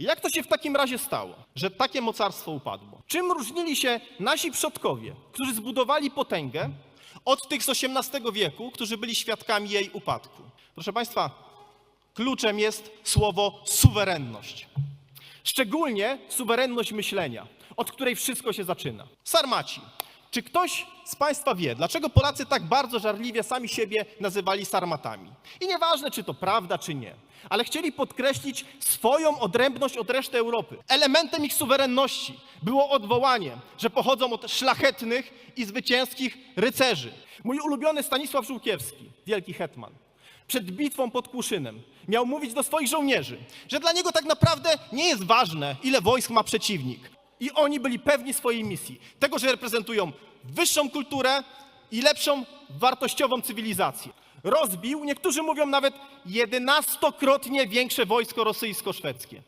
Jak to się w takim razie stało, że takie mocarstwo upadło? Czym różnili się nasi przodkowie, którzy zbudowali potęgę, od tych z XVIII wieku, którzy byli świadkami jej upadku? Proszę Państwa, kluczem jest słowo suwerenność. Szczególnie suwerenność myślenia, od której wszystko się zaczyna. Sarmaci. Czy ktoś z Państwa wie, dlaczego Polacy tak bardzo żarliwie sami siebie nazywali sarmatami? I nieważne, czy to prawda, czy nie, ale chcieli podkreślić swoją odrębność od reszty Europy. Elementem ich suwerenności było odwołanie, że pochodzą od szlachetnych i zwycięskich rycerzy. Mój ulubiony Stanisław Żółkiewski, wielki hetman, przed bitwą pod Kłuszynem miał mówić do swoich żołnierzy, że dla niego tak naprawdę nie jest ważne, ile wojsk ma przeciwnik. I oni byli pewni swojej misji, tego, że reprezentują wyższą kulturę i lepszą wartościową cywilizację. Rozbił, niektórzy mówią nawet jedenastokrotnie większe wojsko rosyjsko-szwedzkie.